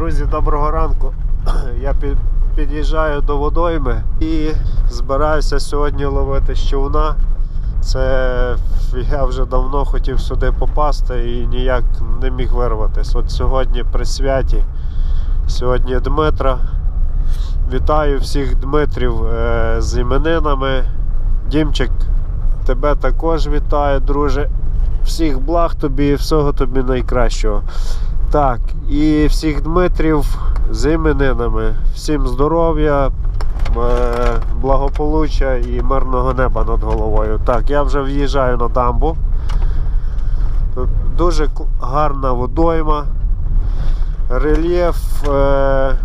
Друзі, доброго ранку. Я під'їжджаю до водойми і збираюся сьогодні ловити щовна. Це я вже давно хотів сюди попасти і ніяк не міг вирватися. От сьогодні при святі, сьогодні Дмитра. Вітаю всіх Дмитрів е, з іменинами. Дімчик, тебе також вітаю, друже. Всіх благ тобі і всього тобі найкращого. Так, і всіх Дмитрів з іменинами. Всім здоров'я, е, благополуччя і мирного неба над головою. Так, я вже в'їжджаю на дамбу. Тут дуже гарна водойма. Рельєф е,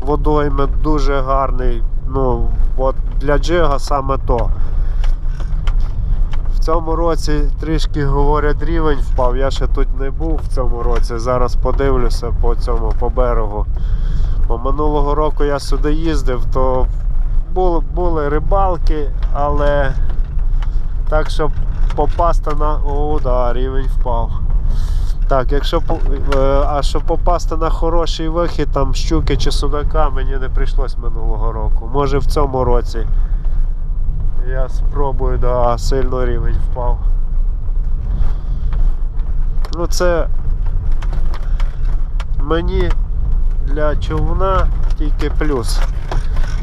водойми дуже гарний. Ну, от для джига саме то. Цьому році трішки говорять рівень впав. Я ще тут не був в цьому році. Зараз подивлюся по цьому по берегу. Бо минулого року я сюди їздив, то були, були рибалки, але так, щоб попасти на. О, да, рівень впав. Так, якщо е, а щоб попасти на хороший вихід, там щуки чи судака, мені не прийшлось минулого року. Може в цьому році. Я спробую, да, сильно рівень впав. Ну це мені для човна тільки плюс,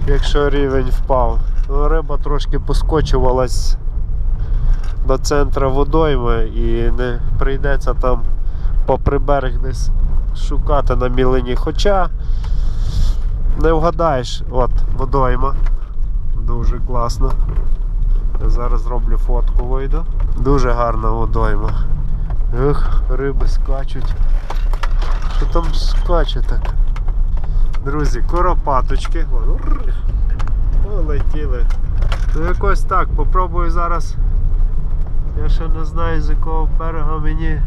якщо рівень впав. Ну, риба трошки поскочувалась до центру водойми і не прийдеться там попри берег десь шукати на мілині. Хоча не вгадаєш, от водойма. Дуже класно. Зараз зроблю фотку вийду. Дуже гарна водойма. Ех, риби скачуть. Що там скаче так? Друзі, коропаточки. Полетіли. Ну якось так, попробую зараз. Я ще не знаю з якого берега мені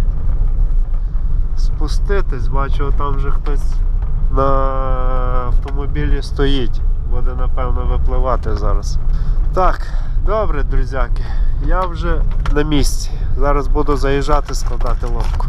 спуститись. Бачу, там вже хтось на автомобілі стоїть. Буде напевно випливати зараз. Так, добре, друзяки. Я вже на місці. Зараз буду заїжджати, складати лодку.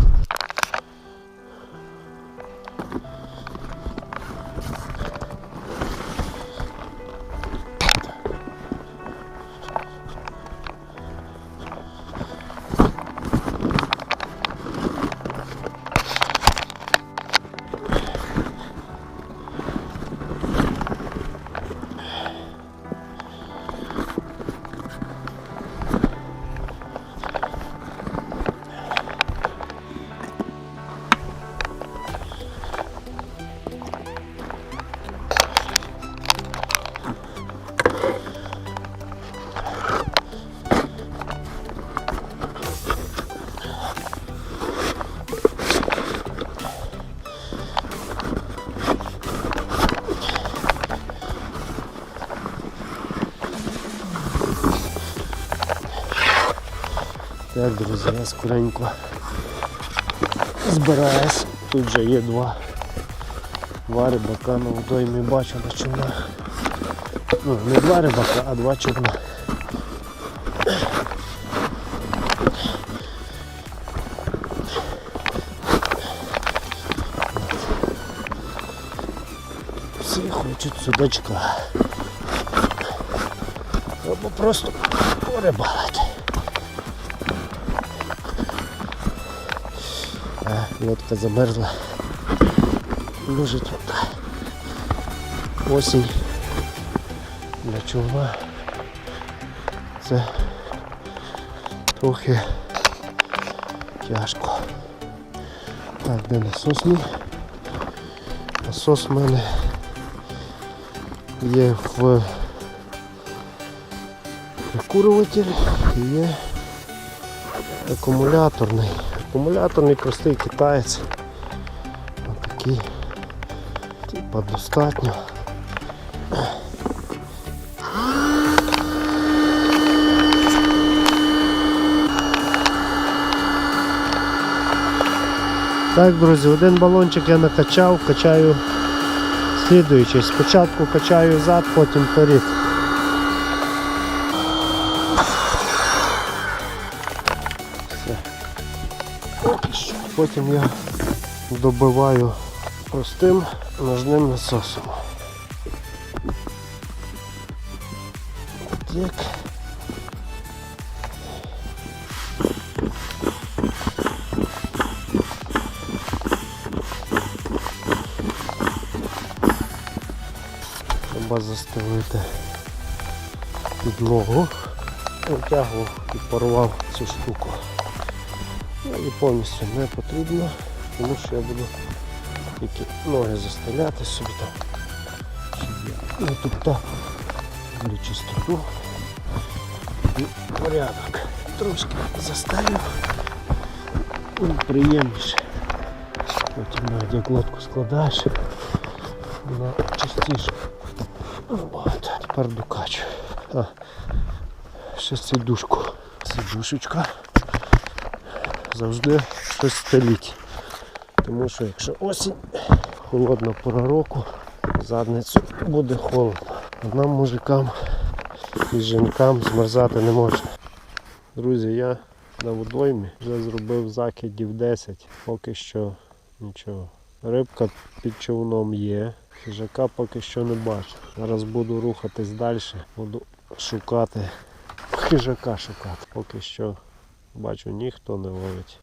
Так, друзі, я скоренько збираюсь. Тут вже є два. Два рибака на водоймі бачу на. Ну, не два рибака, а два човна. Всі хочуть судачка. Або просто порибалити. Лодка замерзла. Дуже тут осінь для човна. Це трохи тяжко. Так, де насос мій? Насос в мене є в прикурюватель є акумуляторний. Акумуляторний простий китаєць. Отакий. Типа достатньо. Так, друзі, один балончик я накачав, качаю слідуючий. Спочатку качаю зад, потім вперед. Потім я добиваю простим ножним насосом. Так. Треба застелити підлогу. Витягував і порвав цю штуку. Ну, І повністю не потрібно, тому що я буду тільки ноги застеляти собі там. Щоб я не чистоту і порядок. Трошки заставив. І приємніше. Потім навіть лодку складаєш, вона чистіше. Набагато. Тепер докачу. А, ще сидушку. Сидушечка. Завжди щось стеліть. Тому що якщо осінь, холодна пора року, задницю буде холодно. А нам, мужикам і жінкам змерзати не можна. Друзі, я на водоймі вже зробив закидів 10, поки що нічого. Рибка під човном є, хижака поки що не бачу. Зараз буду рухатись далі, буду шукати, хижака шукати. Поки що бачу ніхто не ловить.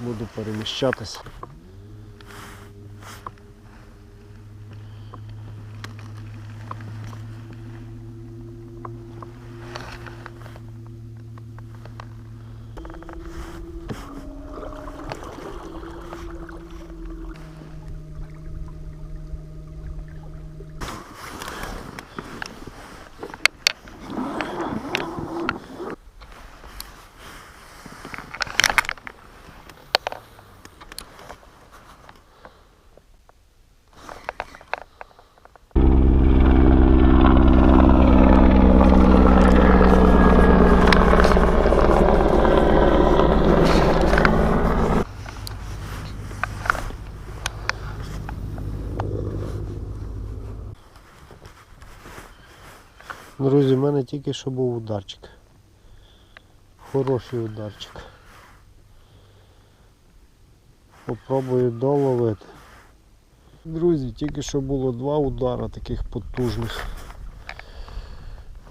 Буду переміщатися. Друзі, в мене тільки що був ударчик. Хороший ударчик. Попробую доловити. Друзі, тільки що було два удара таких потужних.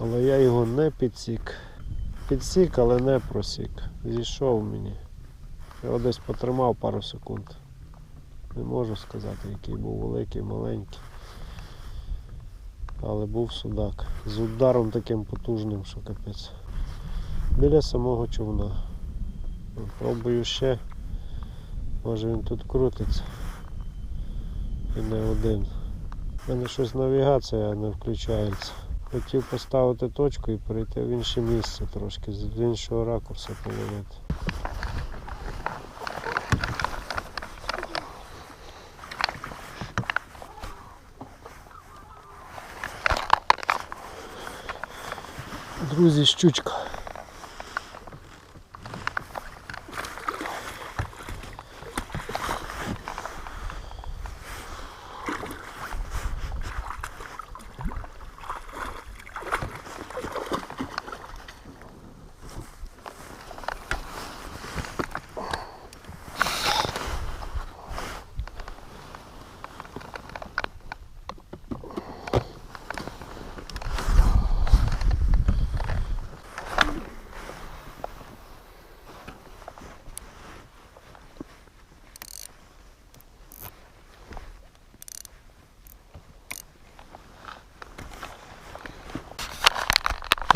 Але я його не підсік. Підсік, але не просік. Зійшов мені. Я десь потримав пару секунд. Не можу сказати, який був великий, маленький. Але був судак. З ударом таким потужним, що капець. Біля самого човна. Пробую ще. Може він тут крутиться. І не один. У мене щось навігація не включається. Хотів поставити точку і перейти в інше місце трошки, з іншого ракурсу половити. Друзі, щучка.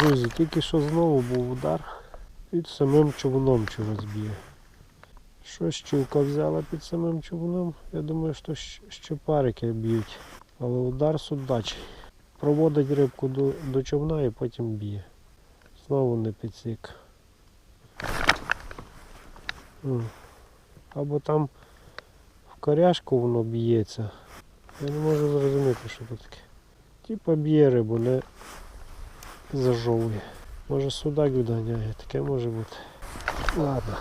Друзі, тільки що знову був удар під самим човном чогось б'є. Що щука взяла під самим човном? Я думаю, що щупарики б'ють. Але удар судачий. Проводить рибку до, до човна і потім б'є. Знову не підсік. Або там в коряшку воно б'ється. Я не можу зрозуміти, що тут таке. Типа б'є рибу, не зажовує. Може судак відганяє, таке може бути. Ладно,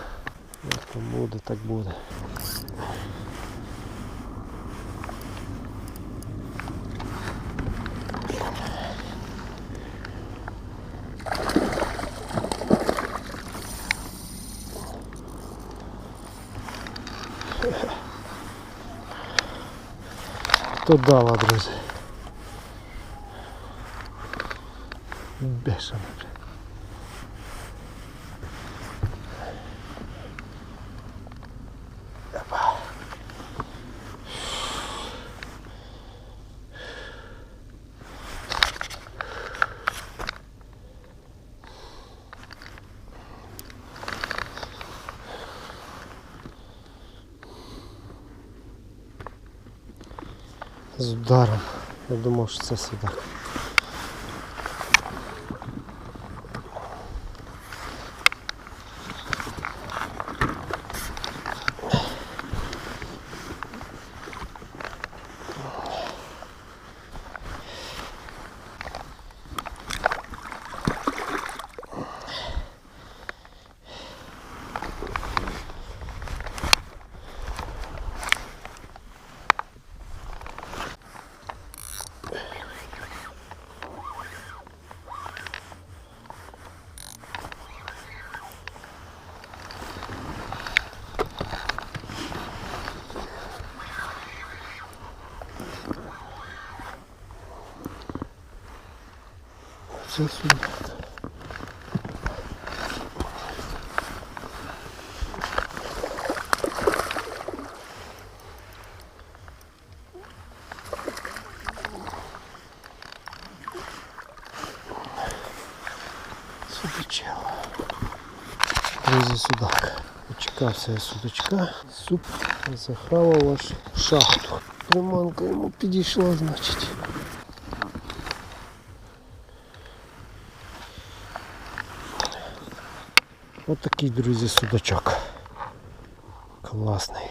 як там буде, так буде. то дала, друзі. Бешено. З ударом. Я думав, що це сюди. Це сюди. Судачело. Друзі, судак. Почекався я судачка. Суп захавав аж в шахту. Приманка йому підійшла, значить. Ось такий, друзі, судачок. Класний.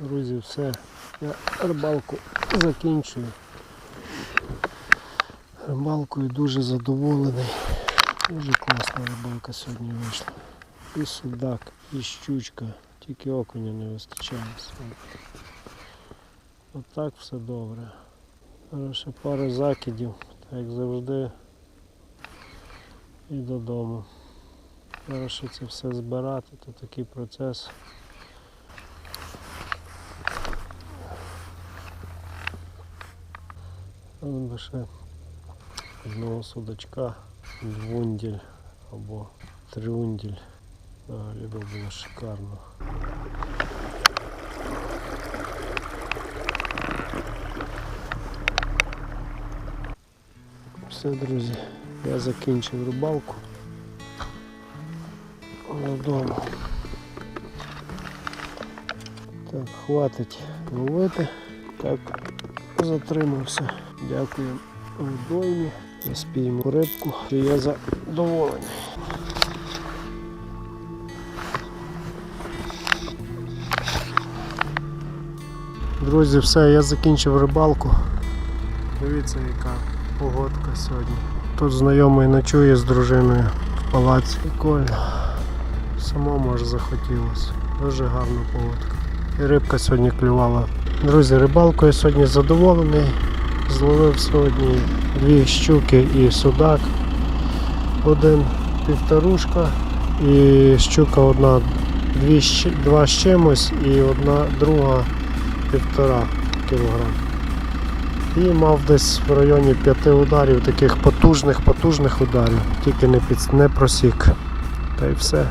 Друзі, все. Я рибалку закінчую. Рибалкою дуже задоволений. Дуже класна рибалка сьогодні вийшла. І судак, і щучка. Тільки окуня не вистачає. Отак все добре. Ще пару закидів, так як завжди. І додому. Зараз це все збирати, то такий процес. Вон би ще одного судачка, двунділь або триунділь. Взагалі би було шикарно. Все, друзі, я закінчив рибалку. Додому. Так, хватить ловити. Так, затримався. Дякую Удоймі. Спіємо рибку. І я задоволений. Друзі, все, я закінчив рибалку. Дивіться, яка погодка сьогодні. Тут знайомий ночує з дружиною в палаці. Прикольно. Самому аж захотілося. Дуже гарна погодка. І рибка сьогодні клювала. Друзі, рибалкою сьогодні задоволений. Зловив сьогодні дві щуки і судак. Один півторушка і щука одна дві, два з чимось і одна друга півтора кілограм. І мав десь в районі п'яти ударів, таких потужних, потужних ударів, тільки не, під, не просік. Та й все.